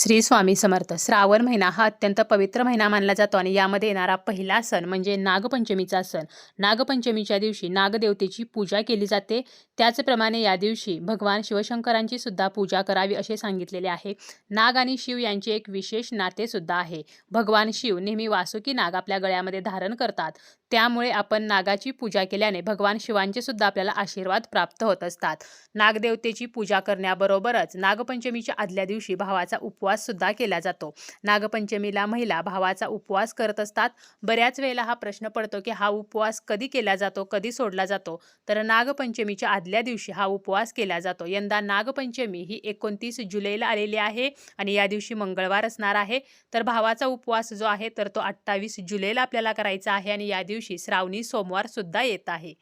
श्री स्वामी समर्थ. श्रावण महिना हा अत्यंत पवित्र महिना मानला जातो आणि यामध्ये येणारा पहिला सण म्हणजे नागपंचमीचा सण. नागपंचमीच्या दिवशी नागदेवतेची पूजा केली जाते. त्याचप्रमाणे या दिवशी भगवान शिवशंकरांची सुद्धा पूजा करावी असे सांगितलेले आहे. नाग आणि शिव यांचे एक विशेष नाते सुद्धा आहे. भगवान शिव नेहमी वासुकी नाग आपल्या गळ्यामध्ये धारण करतात. त्यामुळे आपण नागाची पूजा केल्याने भगवान शिवांचे सुद्धा आपल्याला आशीर्वाद प्राप्त होत असतात. नागदेवतेची पूजा करण्याबरोबरच नागपंचमीच्या आदल्या दिवशी भावाचा उपवास सुद्धा केला जातो. नागपंचमीला महिला भावाचा उपवास करत असतात. बऱ्याच वेळेला हा प्रश्न पडतो की हा उपवास कधी केला जातो कधी सोडला जातो? तर नागपंचमीच्या आदल्या दिवशी हा उपवास केला जातो. यंदा नागपंचमी ही एकोणतीस जुलैला आलेली आहे आणि या दिवशी मंगळवार असणार आहे. तर भावाचा उपवास जो आहे तर तो अठ्ठावीस जुलैला आपल्याला करायचा आहे आणि या दिवशी दिवशी श्रावणी सोमवार सुद्धा येत आहे.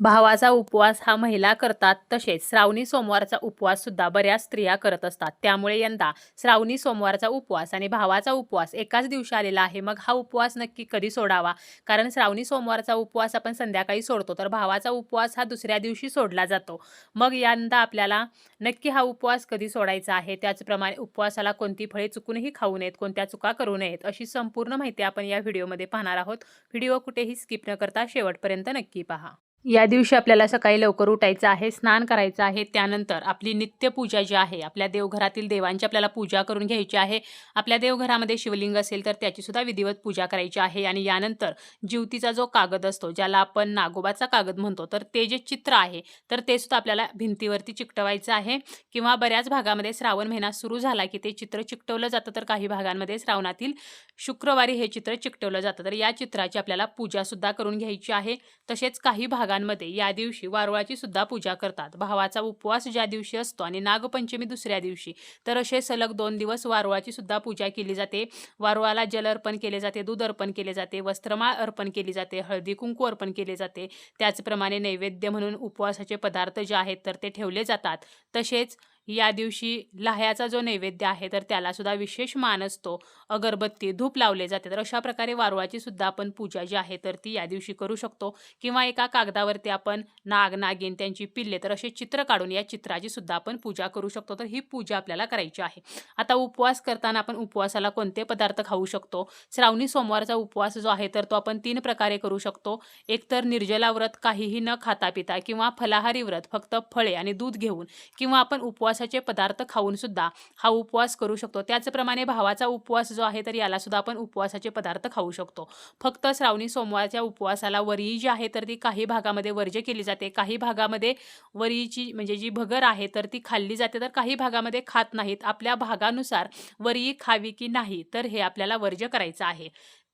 भावाचा उपवास हा महिला करतात तसेच श्रावणी सोमवारचा उपवास सुद्धा बऱ्याच स्त्रिया करत असतात. त्यामुळे यंदा श्रावणी सोमवारचा उपवास आणि भावाचा उपवास एकाच दिवशी आलेला आहे. मग हा उपवास नक्की कधी सोडावा? कारण श्रावणी सोमवारचा उपवास आपण संध्याकाळी सोडतो तर भावाचा उपवास हा दुसऱ्या दिवशी सोडला जातो. मग यंदा आपल्याला नक्की हा उपवास कधी सोडायचा आहे? त्याचप्रमाणे उपवासाला कोणती फळे चुकूनही खाऊ नयेत कोणत्या चुका करू नयेत अशी संपूर्ण माहिती आपण या व्हिडिओमध्ये पाहणार आहोत. व्हिडिओ कुठेही स्किप न करता शेवटपर्यंत नक्की पहा. या दिवशी आपल्याला सकाळी लवकर उठायचं आहे स्नान करायचं आहे. त्यानंतर आपली नित्यपूजा जी आहे आपल्या देवघरातील देवांची आपल्याला पूजा करून घ्यायची आहे. आपल्या देवघरामध्ये शिवलिंग असेल तर त्याचीसुद्धा विधिवत पूजा करायची आहे. आणि यानंतर ज्योतीचा जो कागद असतो ज्याला आपण नागोबाचा कागद म्हणतो तर ते जे चित्र आहे तर ते सुद्धा आपल्याला भिंतीवरती चिकटवायचं आहे. किंवा बऱ्याच भागामध्ये श्रावण महिना सुरू झाला की ते चित्र चिकटवलं जातं तर काही भागांमध्ये श्रावणातील शुक्रवारी हे चित्र चिकटवलं जातं. तर या चित्राची आपल्याला पूजासुद्धा करून घ्यायची आहे. तसेच काही भागांमध्ये या दिवशी वारुळाची सुद्धा पूजा करतात. भावाचा उपवास ज्या दिवशी असतो आणि नागपंचमी दुसऱ्या दिवशी तर असे सलग दोन दिवस वारुळाची सुद्धा पूजा केली जाते. वारुळाला जल अर्पण केले जाते दूध अर्पण केले जाते वस्त्रमाळ अर्पण केली जाते हळदी कुंकू अर्पण केले जाते. त्याचप्रमाणे नैवेद्य म्हणून उपवासाचे पदार्थ जे आहेत तर ते ठेवले जातात. तसेच या दिवशी लाह्याचा जो नैवेद्य आहे तर त्याला सुद्धा विशेष मान असतो. अगरबत्ती धूप लावले जाते. तर अशा प्रकारे वारुळाची सुद्धा आपण पूजा जी आहे तर ती या दिवशी करू शकतो. किंवा एका कागदावरती आपण नाग नागिन त्यांची पिल्ले तर असे चित्र काढून या चित्राची सुद्धा आपण पूजा करू शकतो. तर ही पूजा आपल्याला करायची आहे. आता उपवास करताना आपण उपवासाला कोणते पदार्थ खाऊ शकतो? श्रावणी सोमवारचा उपवास जो आहे तर तो आपण तीन प्रकारे करू शकतो. एक तर निर्जला व्रत काहीही न खाता पिता किंवा फलाहारी व्रत फक्त फळे आणि दूध घेऊन किंवा आपण उपवास उपवासाचे पदार्थ खाऊन सुद्धा हा उपवास करू शकतो. त्याचप्रमाणे भावाचा उपवास जो आहे तर याला सुद्धा आपण उपवासाचे पदार्थ खाऊ शकतो. फक्त श्रावणी सोमवारच्या उपवासाला वरी जी आहे तर ती काही भागामध्ये वर्ज्य केली जाते. काही भागामध्ये वरीची म्हणजे जी भगर आहे तर ती खाल्ली जाते. तर काही भागामध्ये खात नाहीत. आपल्या भागानुसार वरी खावी की नाही तर हे आपल्याला वर्ज्य करायचं आहे.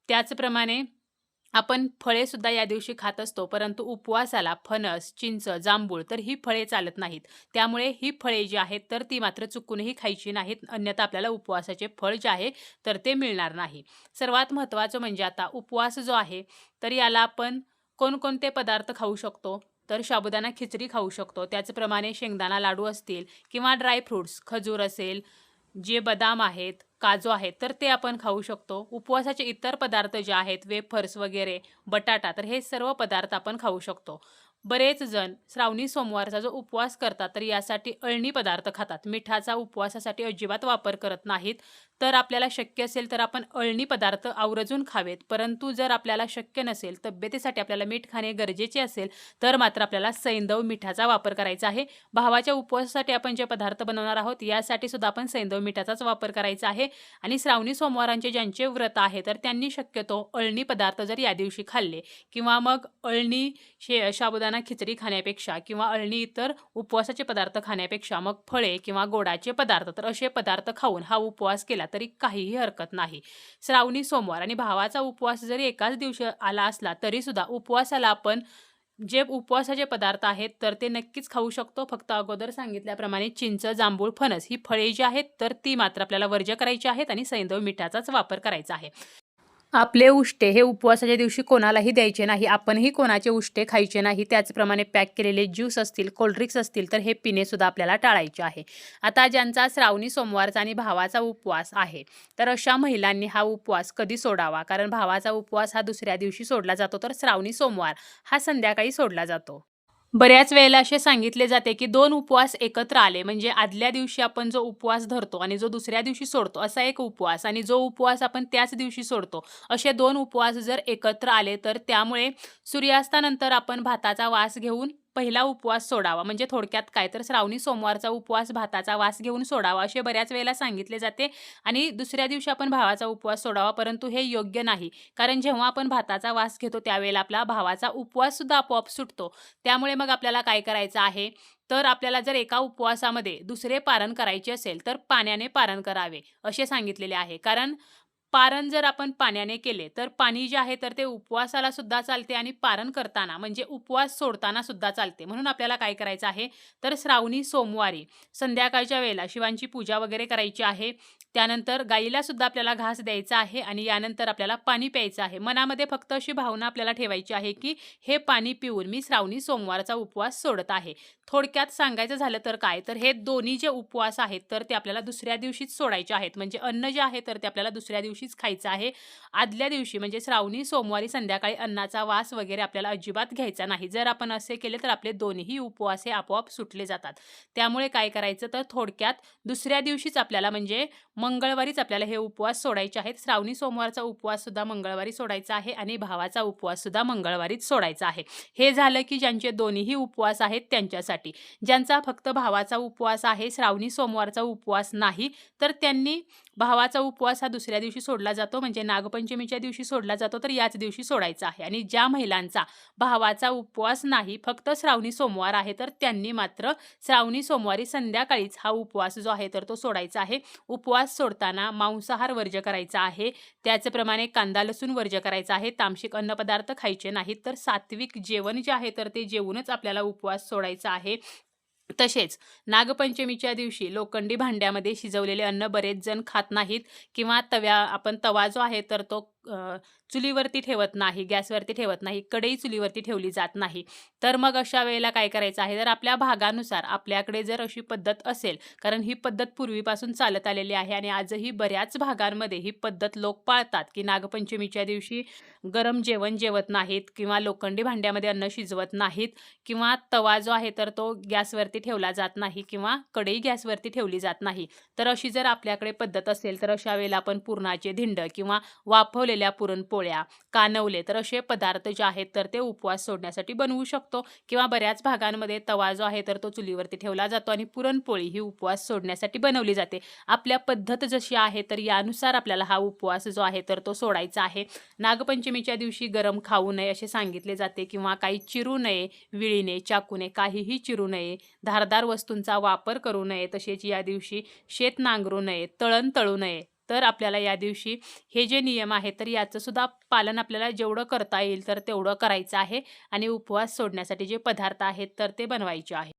त्याचप्रमाणे आपण फळे सुद्धा या दिवशी खात असतो परंतु उपवासाला फणस चिंच जांभूळ तर ही फळे चालत नाहीत. त्यामुळे ही फळे जी आहेत तर ती मात्र चुकूनही खायची नाहीत अन्यथा आपल्याला उपवासाचे फळ जे आहे तर ते मिळणार नाही. सर्वात महत्त्वाचं म्हणजे आता उपवास जो आहे तर याला आपण कोणकोणते पदार्थ खाऊ शकतो? तर साबुदाणा खिचडी खाऊ शकतो. त्याचप्रमाणे शेंगदाणा लाडू असतील किंवा ड्रायफ्रूट्स खजूर असेल जे बदाम आहेत काजू आहेत तर ते आपण खाऊ शकतो. उपवासाचे इतर पदार्थ जे आहेत वेफर्स वगैरे बटाटा तर हे सर्व पदार्थ आपण खाऊ शकतो. बरेच जण श्रावणी सोमवारचा जो उपवास करतात तर यासाठी अळणी पदार्थ खातात. मिठाचा उपवासासाठी अजिबात वापर करत नाहीत. तर आपल्याला शक्य असेल तर आपण अळणी पदार्थ आवर्जून खावेत. परंतु जर आपल्याला शक्य नसेल तब्येतीसाठी आपल्याला मीठ खाणे गरजेचे असेल तर मात्र आपल्याला सैंदव मिठाचा वापर करायचा आहे. भावाच्या उपवासासाठी आपण जे पदार्थ बनवणार आहोत यासाठी सुद्धा आपण सैंदव मिठाचाच वापर करायचा आहे. आणि श्रावणी सोमवारांचे ज्यांचे व्रत आहे तर त्यांनी शक्यतो अळणी पदार्थ जर या दिवशी खाल्ले किंवा मग अळणी शे साबुदाणा खिचडी खाण्यापेक्षा किंवा अळणी इतर उपवासाचे पदार्थ खाण्यापेक्षा मग फळे किंवा गोडाचे पदार्थ तर असे पदार्थ खाऊन हा उपवास केला तरी काहीही हरकत नाही. श्रावणी सोमवार आणि भावाचा उपवास जरी एकाच दिवशी आला असला तरीसुद्धा उपवासाला आपण जे उपवासाचे पदार्थ आहेत तर ते नक्कीच खाऊ शकतो. फक्त अगोदर सांगितल्याप्रमाणे चिंच जांभूळ फणस ही फळे जी आहेत तर ती मात्र आपल्याला वर्ज्य करायची आहेत आणि सैंदव मिठाचाच वापर करायचा आहे. आपले उष्टे हे उपवासाच्या दिवशी कोणालाही द्यायचे नाही. आपणही कोणाचे उष्टे खायचे नाही. त्याचप्रमाणे पॅक केलेले ज्यूस असतील कोल्ड्रिंक्स असतील तर हे पिणेसुद्धा आपल्याला टाळायचे आहे. आता ज्यांचा श्रावणी सोमवारचा आणि भावाचा उपवास आहे तर अशा महिलांनी हा उपवास कधी सोडावा? कारण भावाचा उपवास हा दुसऱ्या दिवशी सोडला जातो तर श्रावणी सोमवार हा संध्याकाळी सोडला जातो. बऱ्याच वेळेला असे सांगितले जाते की दोन उपवास एकत्र आले. म्हणजे आदल्या दिवशी आपण जो उपवास धरतो आणि जो दुसऱ्या दिवशी सोडतो असा एक उपवास. आणि जो उपवास आपण त्याच दिवशी सोडतो असे दोन उपवास जर एकत्र आले तर त्यामुळे सूर्यास्तानंतर आपण भाताचा वास घेऊन पहिला उपवास सोडावा. म्हणजे थोडक्यात काय तर श्रावणी सोमवारचा उपवास भाताचा वास घेऊन सोडावा असे बऱ्याच वेळेला सांगितले जाते. आणि दुसऱ्या दिवशी आपण भावाचा उपवास सोडावा परंतु हे योग्य नाही. कारण जेव्हा आपण भाताचा वास घेतो त्यावेळेला आपला भावाचा उपवास सुद्धा आपोआप सुटतो. त्यामुळे मग आपल्याला काय करायचं आहे? तर आपल्याला जर एका उपवासामध्ये दुसरे पारण करायचे असेल तर पाण्याने पारण करावे असे सांगितलेले आहे. कारण पारण जर आपण पाण्याने केले तर पाणी जे आहे तर ते उपवासाला सुद्धा चालते आणि पारण करताना म्हणजे उपवास सोडताना सुद्धा चालते. म्हणून आपल्याला काय करायचं आहे? तर श्रावणी सोमवारी संध्याकाळच्या वेळेला शिवांची पूजा वगैरे करायची आहे. त्यानंतर गाईला सुद्धा आपल्याला घास द्यायचा आहे आणि यानंतर आपल्याला पाणी प्यायचं आहे. मनामध्ये फक्त अशी भावना आपल्याला ठेवायची आहे की हे पाणी पिऊन मी श्रावणी सोमवारचा उपवास सोडत आहे. थोडक्यात सांगायचं झालं तर काय? तर हे दोन्ही जे उपवास आहेत तर ते आपल्याला दुसऱ्या दिवशीच सोडायचे आहेत. म्हणजे अन्न जे आहे तर ते आपल्याला दुसऱ्या दिवशीच खायचं आहे. आदल्या दिवशी म्हणजे श्रावणी सोमवारी संध्याकाळी अन्नाचा वास वगैरे आपल्याला अजिबात घ्यायचा नाही. जर आपण असे केले तर आपले दोन्ही उपवास हे आपोआप सुटले जातात. त्यामुळे काय करायचं? तर थोडक्यात दुसऱ्या दिवशीच आपल्याला म्हणजे मंगळवारीच आपल्याला हे उपवास सोडायचे आहेत. श्रावणी सोमवारचा उपवास सुद्धा मंगळवारी सोडायचा आहे आणि भावाचा उपवास सुद्धा मंगळवारीच सोडायचा आहे. हे झालं की ज्यांचे दोन्हीही उपवास आहेत त्यांच्यासाठी. ज्यांचा फक्त भावाचा उपवास आहे श्रावणी सोमवारचा उपवास नाही तर त्यांनी भावाचा उपवास हा दुसऱ्या दिवशी सोडला जातो. म्हणजे नागपंचमीच्या दिवशी सोडला जातो तर याच दिवशी सोडायचा आहे. आणि ज्या महिलांचा भावाचा उपवास नाही फक्त श्रावणी सोमवार आहे तर त्यांनी मात्र श्रावणी सोमवारी संध्याकाळीच हा उपवास जो आहे तर तो सोडायचा आहे. उपवास सोडताना मांसाहार वर्ज्य करायचा आहे. त्याचप्रमाणे कांदा लसूण वर्ज्य करायचा आहे. तामसिक अन्नपदार्थ खायचे नाहीत तर सात्विक जेवण जे आहे तर ते जेवूनच आपल्याला उपवास सोडायचा आहे. तसेच नागपंचमीच्या दिवशी लोखंडी भांड्यामध्ये शिजवलेले अन्न बरेच जण खात नाहीत किंवा तव्या आपण तवा जो आहे तर तो अ, चुलीवरती ठेवत नाही गॅसवरती ठेवत नाही कढई चुलीवरती ठेवली जात नाही. तर मग अशा वेळेला काय करायचं आहे? तर आपल्या भागानुसार आपल्याकडे जर अशी पद्धत असेल कारण ही पद्धत पूर्वीपासून चालत आलेली आहे आणि आजही बऱ्याच भागांमध्ये ही पद्धत लोक पाळतात की नागपंचमीच्या दिवशी गरम जेवण जेवत नाहीत किंवा लोखंडी भांड्यामध्ये अन्न शिजवत नाहीत किंवा तवा जो आहे तर तो गॅसवरती ठेवला जात नाही किंवा कढई गॅसवरती ठेवली जात नाही. तर अशी जर आपल्याकडे पद्धत असेल तर अशा वेळेला आपण पुरणाचे धिंड किंवा वाफवले वाफवलेल्या पुरणपोळ्या कानवले तर असे पदार्थ जे आहेत तर ते उपवास सोडण्यासाठी बनवू शकतो. किंवा बऱ्याच भागांमध्ये तवा जो आहे तर तो चुलीवरती ठेवला जातो आणि पुरणपोळी ही उपवास सोडण्यासाठी बनवली जाते. आपल्या पद्धत जशी आहे तर यानुसार आपल्याला हा उपवास जो आहे तर तो सोडायचा आहे. नागपंचमीच्या दिवशी गरम खाऊ नये असे सांगितले जाते किंवा काही चिरू नये विळीने चाकूने काहीही चिरू नये धारदार वस्तूंचा वापर करू नये तसेच या दिवशी शेत नांगरू नये तळण तळू नये तर आपल्याला या दिवशी हे जे नियम आहेत तर याचं सुद्धा पालन आपल्याला जेवढं करता येईल तर तेवढं करायचं आहे आणि उपवास सोडण्यासाठी जे पदार्थ आहेत तर ते बनवायचे आहे